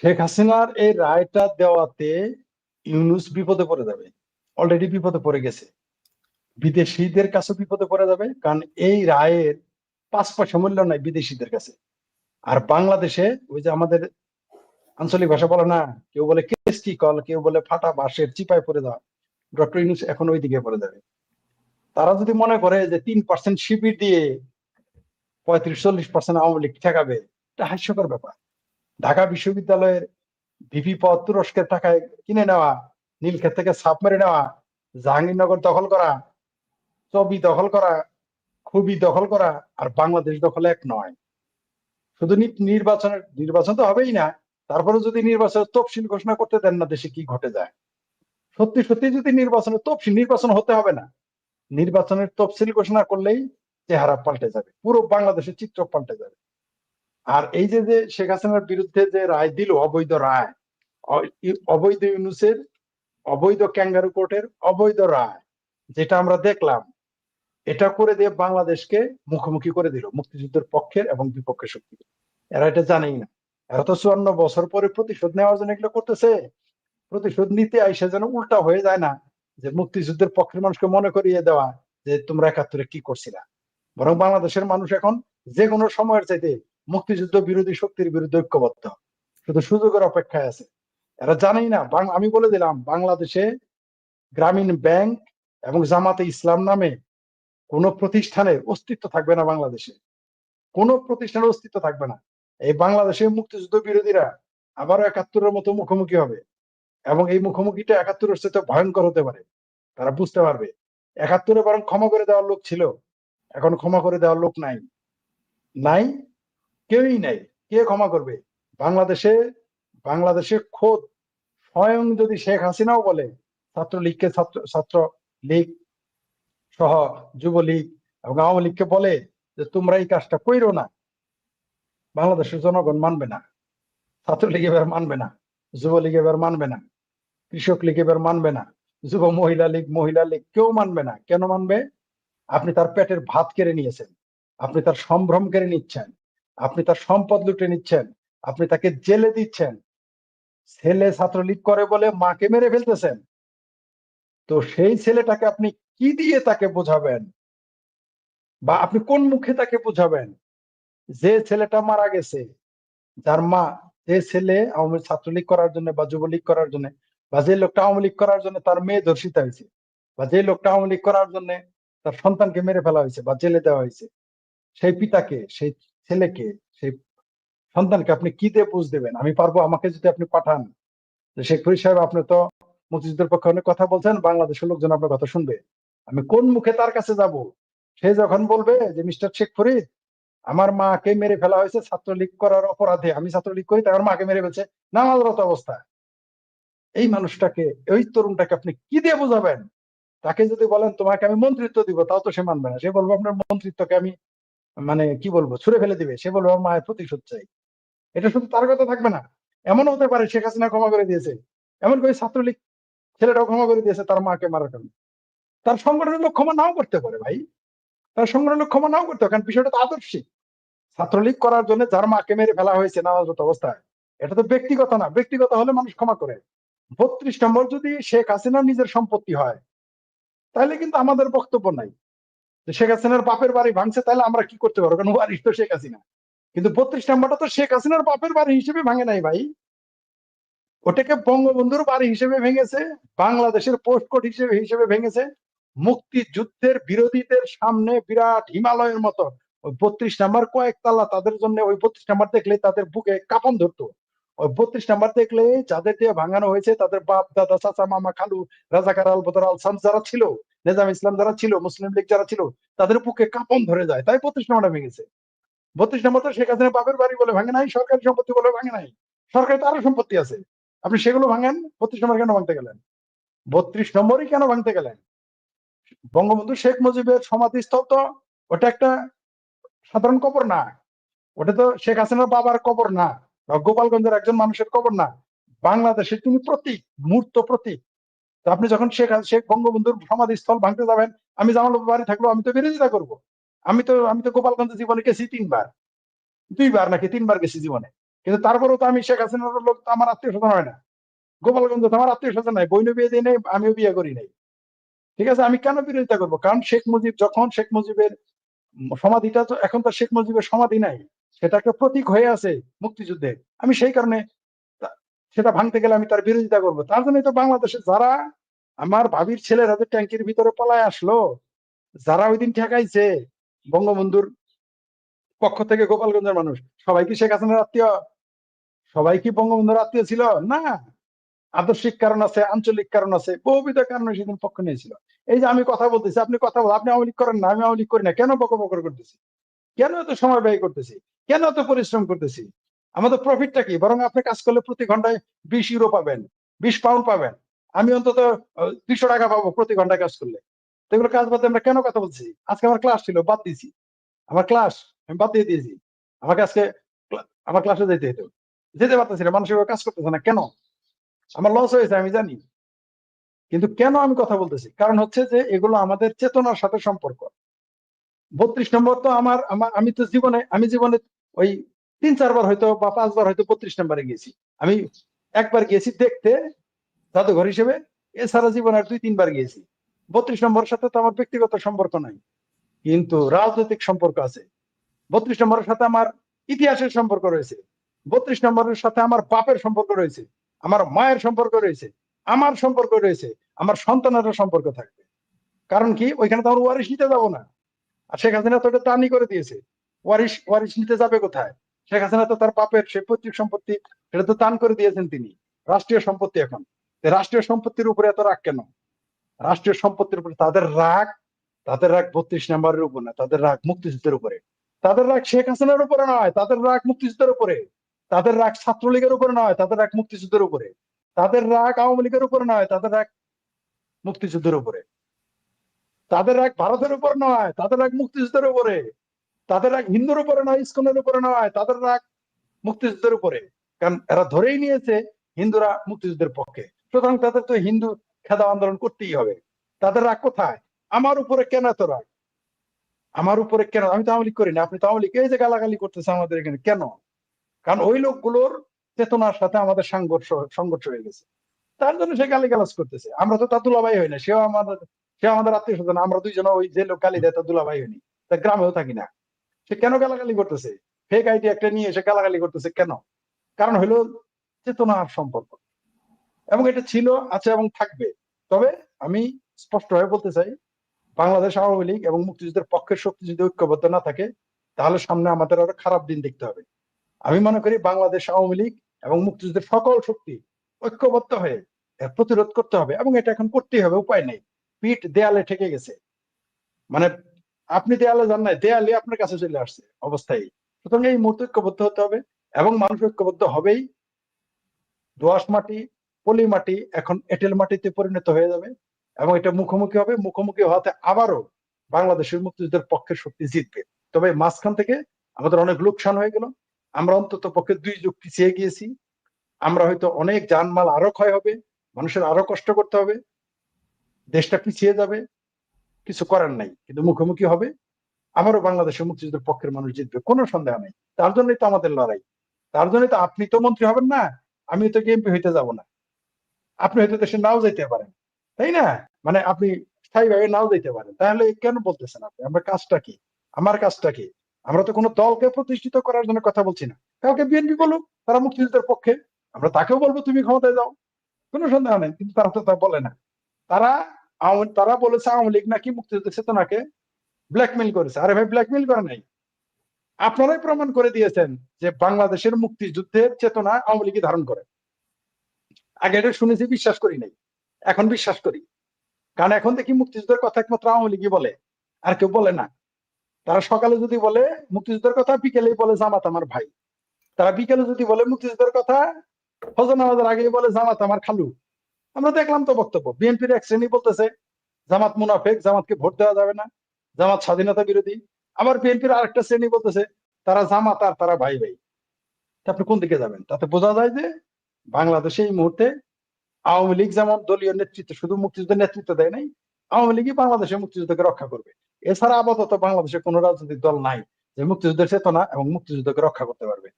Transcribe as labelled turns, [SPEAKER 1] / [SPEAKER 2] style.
[SPEAKER 1] শেখ হাসিনার এই রায়টা দেওয়াতে ইউনুস বিপদে পড়ে যাবে। অলরেডি বিপদে পড়ে গেছে। বিদেশিদের কাছে বিপদে পড়ে যাবে, কারণ এই রায়ের পাঁচ পয়সা মূল্য নাই বিদেশিদের কাছে। আর বাংলাদেশে ওই যে আমাদের আঞ্চলিক ভাষা বলে না, কেউ বলে কেস্টি কল, কেউ বলে ফাটা বাঁশের চিপায় পড়ে দেওয়া ডক্টর ইউনুস এখন ওই দিকে পড়ে যাবে। তারা যদি মনে করে যে তিন পার্সেন্ট শিবির দিয়ে পঁয়ত্রিশ চল্লিশ পার্সেন্ট আওয়ামী লীগ ঠেকাবে, এটা হাস্যকর ব্যাপার। ঢাকা বিশ্ববিদ্যালয়ের ভিপি পদ তুরস্কের টাকায় কিনে নেওয়া নীলক্ষেত থেকে ছাপ মেরে নেওয়া, জাহাঙ্গীরনগর দখল করা চবি দখল করা, খুবই দখল করা আর বাংলাদেশ দখল এক নয়। শুধু নির্বাচনের নির্বাচন তো হবেই না, তারপরে যদি নির্বাচনের তফসিল ঘোষণা করতে দেন না, দেশে কি ঘটে যায়? সত্যি সত্যি যদি নির্বাচনের তফসিল নির্বাচন হতে হবে না, নির্বাচনের তফসিল ঘোষণা করলেই চেহারা পাল্টে যাবে, পুরো বাংলাদেশের চিত্র পাল্টে যাবে। আর এই যে যে শেখ হাসিনার বিরুদ্ধে যে রায় দিল, অবৈধ রায় অবৈধ ইউনুসের অবৈধ ক্যাঙ্গারু কোর্টের অবৈধ রায়, যেটা আমরা দেখলাম, এটা করে দিয়ে বাংলাদেশকে মুখোমুখি করে দিল, মুক্তিযুদ্ধের পক্ষের এবং বিপক্ষের শক্তি। এরা এটা জানেই না। এরা তো চুয়ান্ন বছর পরে প্রতিশোধ নেওয়ার জন্য এগুলো করতেছে। প্রতিশোধ নিতে আইসে যেন উল্টা হয়ে যায় না, যে মুক্তিযুদ্ধের পক্ষের মানুষকে মনে করিয়ে দেওয়া, যে তোমরা একাত্তরে কি করছিলা? বরং বাংলাদেশের মানুষ এখন যে কোনো সময়ের চাইতে মুক্তিযুদ্ধ বিরোধী শক্তির বিরুদ্ধে ঐক্যবদ্ধ। শুধু সুযোগের অপেক্ষায় আছে। এরা জানেই না আমি বলে দিলাম, বাংলাদেশে গ্রামীণ ব্যাংক এবং জামাতে ইসলাম নামে কোন প্রতিষ্ঠানের অস্তিত্ব থাকবে না বাংলাদেশে। কোন প্রতিষ্ঠানের অস্তিত্ব থাকবে না। এই বাংলাদেশে মুক্তিযুদ্ধ বিরোধীরা আবারও একাত্তরের মতো মুখোমুখি হবে এবং এই মুখোমুখিটা একাত্তরের সাথে ভয়ঙ্কর হতে পারে। তারা বুঝতে পারবে। একাত্তরে বরং ক্ষমা করে দেওয়ার লোক ছিল। এখন ক্ষমা করে দেওয়ার লোক নাই। নাই কেউই নাই। কে ক্ষমা করবে? বাংলাদেশে বাংলাদেশে খোদ স্বয়ং যদি শেখ হাসিনাও বলে, ছাত্রলীগকে ছাত্র ছাত্র লীগ সহ যুবলীগ এবং আওয়ামী লীগকে বলে যে তোমরা এই কাজটা কইরো না, বাংলাদেশের জনগণ মানবে না, ছাত্রলীগ এবার মানবে না, যুবলীগ এবার মানবে না, কৃষক লীগ এবার মানবে না, যুব মহিলা লীগ মহিলা লীগ কেউ মানবে না। কেন মানবে? আপনি তার পেটের ভাত কেড়ে নিয়েছেন, আপনি তার সম্ভ্রম কেড়ে নিচ্ছেন আপনি তার সম্পদ লুটে নিচ্ছেন, আপনি তাকে জেলে দিচ্ছেন। ছেলে ছাত্রলীগ করে বলে মাকে মেরে ফেলতেছেন। তো সেই ছেলেটাকে আপনি কি দিয়ে তাকে বোঝাবেন? বা আপনি কোন মুখে তাকে বোঝাবেন? যে ছেলেটা মারা গেছে, যার মা, যে ছেলে আওয়ামী ছাত্রলীগ করার জন্য বা যুবলীগ করার জন্য, বা যে লোকটা আওয়ামী লীগ করার জন্য তার মেয়ে ধর্ষিত হয়েছে, বা যে লোকটা আওয়ামী লীগ করার জন্য তার সন্তানকে মেরে ফেলা হয়েছে বা জেলে দেওয়া হয়েছে, সেই পিতাকে, সেই ছেলেকে, সেই সন্তানকে আপনি কি দিয়ে বুঝ দেবেন? আমি পারব আমাকে যদি আপনি পাঠান। শেখ ফরিদ সাহেব, আপনি তো মুক্তিযুদ্ধের পক্ষে অনেক কথা বলছেন, বাংলাদেশের লোকজন আপনার কথা শুনবে। আমি কোন মুখে তার কাছে যাব? সে যখন বলবে যে, মিস্টার শেখ ফরিদ, আমার মাকে মেরে ফেলা হয়েছে ছাত্রলীগ করার অপরাধে। আমি ছাত্রলীগ করি, তাই আমার মাকে মেরে ফেলছে। নামাজরত অবস্থা। এই মানুষটাকে ওই তরুণটাকে আপনি কি দিয়ে বোঝাবেন? তাকে যদি বলেন, তোমাকে আমি মন্ত্রিত্ব দিব, তাও তো সে মানবে না। সে বলব, আপনার মন্ত্রিত্বকে আমি মানে কি বলব, ছুড়ে ফেলে দিবে। সে বলব মায়ের প্রতিশোধ চাই। এটা শুধু তার কথা থাকবে না এমন হতে পারে শেখ হাসিনা ক্ষমা করে দিয়েছে। এমন করে ছাত্রলীগ ছেলেটাও ক্ষমা করে দিয়েছে তার মাকে মারার কারণে। তার সংগঠনের লোক ক্ষমা নাও করতে পারে ভাই। তার সংগঠনের লোক ক্ষমা নাও করতে কারণ বিষয়টা তো আদর্শিক। ছাত্রলীগ করার জন্য যার মাকে মেরে ফেলা হয়েছে নামাজরত অবস্থায়, এটা তো ব্যক্তিগত না। ব্যক্তিগত হলে মানুষ ক্ষমা করে। বত্রিশ নম্বর যদি শেখ হাসিনার নিজের সম্পত্তি হয়, তাহলে কিন্তু আমাদের বক্তব্য নাই। শেখ হাসিনার বাপের বাড়ি ভাঙছে, তাহলে আমরা কি করতে পারব? কারণ ওয়ারিশ তো শেখ হাসিনা। কিন্তু বত্রিশ নম্বরটা তো শেখ হাসিনার বাপের বাড়ি হিসেবে ভাঙে নাই ভাই। ওটাকে বঙ্গবন্ধুর বাড়ি হিসেবে ভেঙেছে, বাংলাদেশের পোস্ট কোড হিসেবে হিসেবে ভেঙেছে। মুক্তিযুদ্ধের বিরোধীদের সামনে বিরাট হিমালয়ের মতো ওই বত্রিশ নাম্বার কয়েক তালা তাদের জন্য ওই বত্রিশ নাম্বার দেখলে তাদের বুকে কাপন ধরতো। ওই বত্রিশ নাম্বার দেখলে যাদের দিয়ে ভাঙানো হয়েছে, তাদের বাপ, দাদা, চাচা, মামা, খালু, রাজাকার আল বদর আল সামস যারা ছিল নিজাম ইসলাম যারা ছিল, মুসলিম লীগ যারা ছিল, তাদের বুকে কাপন ধরে যায়। তাই বত্রিশ নাম্বারটা ভেঙেছে বত্রিশ নাম্বার তো শেখ হাসিনা বাপের বাড়ি বলে ভাঙে নাই, সরকারি সম্পত্তি বলে ভাঙে নাই। সরকারি তো আরও সম্পত্তি আছে। আপনি সেগুলো ভাঙেন, বত্রিশ নম্বর কেন ভাঙতে গেলেন? বত্রিশ নম্বরই কেন ভাঙতে গেলেন? বঙ্গবন্ধু শেখ মুজিবের সমাধিস্থল তো, ওটা একটা সাধারণ কবর না। ওটা তো শেখ হাসিনার বাবার কবর না গোপালগঞ্জের একজন মানুষের কবর না। বাংলাদেশের তিনি প্রতীক, মূর্ত প্রতীক। আপনি যখন শেখ শেখ বঙ্গবন্ধুর সমাধিস্থল ভাঙতে যাবেন, আমি জামাল বাড়ি থাকলেও আমি তো বিরোধিতা করব। আমি তো আমি তো গোপালগঞ্জ জীবনে গেছি তিনবার। দুইবার নাকি তিনবার গেছি জীবনে। কিন্তু তারপরেও তো আমি শেখ হাসিনার লোক তো আমার আত্মীয় স্বজন হয় না। গোপালগঞ্জ তো আমার আত্মীয় স্বজন নাই বইনও বিয়ে দিই নাই, আমিও বিয়ে করি নাই। ঠিক আছে, আমি কেন বিরোধিতা করব? কারণ শেখ মুজিব, যখন শেখ মুজিবের সমাধিটা তো, এখন তো শেখ মুজিবের সমাধি নাই। সেটা একটা প্রতীক হয়ে আছে মুক্তিযুদ্ধে। আমি সেই কারণে সেটা ভাঙতে গেলে আমি তার বিরোধিতা করব। তার জন্যই তো বাংলাদেশে যারা আমার ভাবির ছেলেরা যে ট্যাঙ্কির ভিতরে পলায় আসলো, যারা ওই দিন ঠেকাইছে বঙ্গবন্ধুর পক্ষ থেকে গোপালগঞ্জের মানুষ, সবাই কি শেখ হাসিনার আত্মীয়? সবাই কি বঙ্গবন্ধুর আত্মীয় ছিল? না। আদর্শিক কারণ আছে, আঞ্চলিক কারণ আছে, বহুবিধ কারণে সেদিন পক্ষ নিয়েছিল। এই যে আমি কথা বলতেছি, আপনি কথা বল, আপনি আওয়ামী লীগ করেন না, আমি আওয়ামী লীগ করি না, কেন বকর বকর করতেছি? কেন এত সময় ব্যয় করতেছি? কেন এত পরিশ্রম করতেছি? আমাদের প্রফিটটা কি? বরং আপনি কাজ করলে প্রতি ঘন্টায় বিশ ইউরো পাবেন, বিশ পাউন্ড পাবেন। আমি অন্তত দুইশো টাকা পাবো প্রতি ঘন্টায় কাজ করলে। তো এগুলো কাজ বাদে আমরা কেন কথা বলছি আজকে আমার ক্লাস ছিল, বাদ দিয়েছি। আমার ক্লাস আমি বাদ দিয়ে দিয়েছি। আমাকে আজকে আমার ক্লাসে যেতে হতো যেতে পারতেছি না মানুষ কাজ করতেছে না। কেন? আমার লস হয়েছে, আমি জানি। কিন্তু কেন আমি কথা বলতেছি? কারণ হচ্ছে যে, এগুলো আমাদের চেতনার সাথে সম্পর্ক। বত্রিশ নম্বর তো আমার, আমি তো জীবনে, আমি জীবনে ওই তিন চারবার হয়তো বা পাঁচবার হয়তো বত্রিশ নম্বরে গিয়েছি। আমি একবার গিয়েছি দেখতে, জাদুঘর হিসেবে এছাড়া জীবনে আর দুই তিনবার গিয়েছি। বত্রিশ নম্বরের সাথে তো আমার ব্যক্তিগত সম্পর্ক নাই, কিন্তু রাজনৈতিক সম্পর্ক আছে। বত্রিশ নম্বরের সাথে আমার ইতিহাসের সম্পর্ক রয়েছে। বত্রিশ নম্বরের সাথে আমার বাপের সম্পর্ক রয়েছে, আমার মায়ের সম্পর্ক রয়েছে, আমার সম্পর্ক রয়েছে, আমার সন্তানেরও সম্পর্ক থাকবে। কারণ কি? ওইখানে তো আমার ওয়ারিশ নিতে যাব না। আর শেখ হাসিনা তো ওটা দানই করে দিয়েছে। ওয়ারিশ ওয়ারিশ নিতে যাবে কোথায়? শেখ হাসিনা তো তার বাপের সে পৈতৃক সম্পত্তি সেটা তো দান করে দিয়েছেন তিনি রাষ্ট্রীয় সম্পত্তি এখন রাষ্ট্রীয় সম্পত্তির উপরে এত রাগ কেন রাষ্ট্রীয় সম্পত্তির উপরে তাদের রাগ তাদের রাগ বত্রিশ নাম্বারের উপর না তাদের রাগ মুক্তিযুদ্ধের উপরে তাদের রাগ শেখ হাসিনার উপরে নয় তাদের রাগ মুক্তিযুদ্ধের উপরে তাদের রাগ ছাত্রলীগের উপরে নয় তাদের রাগ মুক্তিযুদ্ধের উপরে তাদের রাগ আওয়ামী লীগের উপরে নয় তাদের রাগ মুক্তিযুদ্ধের উপরে তাদের রাগ ভারতের উপর নয় তাদের রাগ মুক্তিযুদ্ধের উপরে তাদের রাগ হিন্দুর উপরে নয়, ইস্কনের উপরে নয়, তাদের রাগ মুক্তিযুদ্ধের উপরে। কারণ এরা ধরেই নিয়েছে হিন্দুরা মুক্তিযুদ্ধের পক্ষে। সুতরাং তাদের তো হিন্দু খেদা আন্দোলন করতেই হবে। তাদের রাগ কোথায়? আমার উপরে কেন এত রাগ? আমার উপরে কেন? আমি তো আওয়ামী লীগ করি না আপনি তো আওয়ামী লীগ এই যে গালাগালি করতেছে আমাদের এখানে, কেন? কারণ ওই লোকগুলোর চেতনার সাথে আমাদের সংঘর্ষ সংঘর্ষ হয়ে গেছে। তার জন্য সে গালি গালাজ করতেছে। আমরা তো তার দুলাভাই হই না। সেও আমাদের সে আমাদের আত্মীয় স্বজন। আমরা দুইজন ওই যে লোক গালি দেয় তার দুলাভাই হইনি তা গ্রামেও থাকি না। সে কেন গালাগালি করতেছে? ফেক আইডি একটা নিয়ে এসে গালাগালি করতেছে কেন? কারণ হলো চেতনার সম্পর্ক। এবং এটা ছিল, আছে এবং থাকবে। তবে আমি স্পষ্টভাবে বলতে চাই, বাংলাদেশ আওয়ামী লীগ এবং মুক্তিযুদ্ধের পক্ষের শক্তি যদি ঐক্যবদ্ধ না থাকে, তাহলে সামনে আমাদের আরও খারাপ দিন দেখতে হবে। আমি মনে করি বাংলাদেশ আওয়ামী লীগ এবং মুক্তিযুদ্ধের সকল শক্তি ঐক্যবদ্ধ হয়ে এর প্রতিরোধ করতে হবে এবং এটা এখন করতেই হবে, উপায় নেই। পিঠ দেয়ালে ঠেকে গেছে। মানে আপনি দেয়ালে যান নাই দেয়ালে আপনার কাছে চলে আসছে অবস্থায়। সুতরাং এই মুহূর্তে ঐক্যবদ্ধ হতে হবে এবং মানুষ ঐক্যবদ্ধ হবেই। দোআঁশ মাটি, পলি মাটি এখন এঁটেল মাটিতে পরিণত হয়ে যাবে এবং এটা মুখোমুখি হবে। মুখোমুখি হওয়াতে আবারও বাংলাদেশের মুক্তিযুদ্ধের পক্ষের শক্তি জিতবে। তবে মাঝখান থেকে আমাদের অনেক লোকসান হয়ে গেল। আমরা অন্তত পক্ষে দুই যুগ পিছিয়ে গিয়েছি। আমরা হয়তো অনেক জানমাল আরও ক্ষয় হবে, মানুষের আরও কষ্ট করতে হবে। দেশটা পিছিয়ে যাবে। কিছু করার নাই, কিন্তু মুখোমুখি হবে। আবারও বাংলাদেশের মুক্তিযুদ্ধের পক্ষের মানুষ জিতবে, কোনো সন্দেহ নেই। তার জন্যই তো আমাদের লড়াই। তার জন্যই তো আপনি তো মন্ত্রী হবেন না, আমি তো এমপি হইতে যাব না। আপনি হয়তো দেশে নাও যেতে পারেন, তাই না? মানে আপনি স্থায়ীভাবে নাও যেতে পারেন। তাহলে কেন বলতেছেন আপনি? আমার কাজটা কি? আমার কাজটা কি? আমরা তো কোনো দলকে প্রতিষ্ঠিত করার জন্য কথা বলছি না। কাউকে বিএনপি বলুক, তারা মুক্তিযুদ্ধের পক্ষে। আমরা তাকেও বলব, তুমি ক্ষমতায় যাও। কোনো সন্দেহ নেই, কিন্তু তারা তো তা বলে না। তারা তারা বলেছে আওয়ামী লীগ নাকি মুক্তিযুদ্ধের চেতনাকে ব্ল্যাকমেল করেছে। আরে ভাই ব্ল্যাকমেল করে নাই। আপনারাই প্রমাণ করে দিয়েছেন যে বাংলাদেশের মুক্তিযুদ্ধের চেতনা আওয়ামী লীগই ধারণ করে। আগে এটা শুনেছি, বিশ্বাস করি নাই। এখন বিশ্বাস করি। কারণ এখন দেখি মুক্তিযুদ্ধের কথা একমাত্র আওয়ামী লীগই বলে, আর কেউ বলে না। তারা সকালে যদি বলে মুক্তিযুদ্ধের কথা, বিকেলেই বলে জামাত আমার ভাই। তারা বিকেলে যদি বলে মুক্তিযুদ্ধের কথা ফজর নামাজের আগেই বলে জামাত আমার খালু। আমরা দেখলাম তো বক্তব্য। বিএনপির এক শ্রেণি বলতেছে, জামাত মুনাফেক, জামাতকে ভোট দেওয়া যাবে না, জামাত স্বাধীনতা বিরোধী। আবার বিএনপির আরেকটা শ্রেণি বলতেছে, তারা জামাত আর তারা ভাই ভাই। আপনি কোন দিকে যাবেন? তাতে বোঝা যায় যে বাংলাদেশে এই মুহূর্তে আওয়ামী লীগ যেমন দলীয় নেতৃত্ব, শুধু মুক্তিযুদ্ধের নেতৃত্ব দেয় নাই, আওয়ামী লীগই বাংলাদেশের মুক্তিযুদ্ধকে রক্ষা করবে। এছাড়া আপাতত বাংলাদেশে কোনো রাজনৈতিক দল নাই যে মুক্তিযুদ্ধের চেতনা এবং মুক্তিযুদ্ধকে রক্ষা করতে পারবে।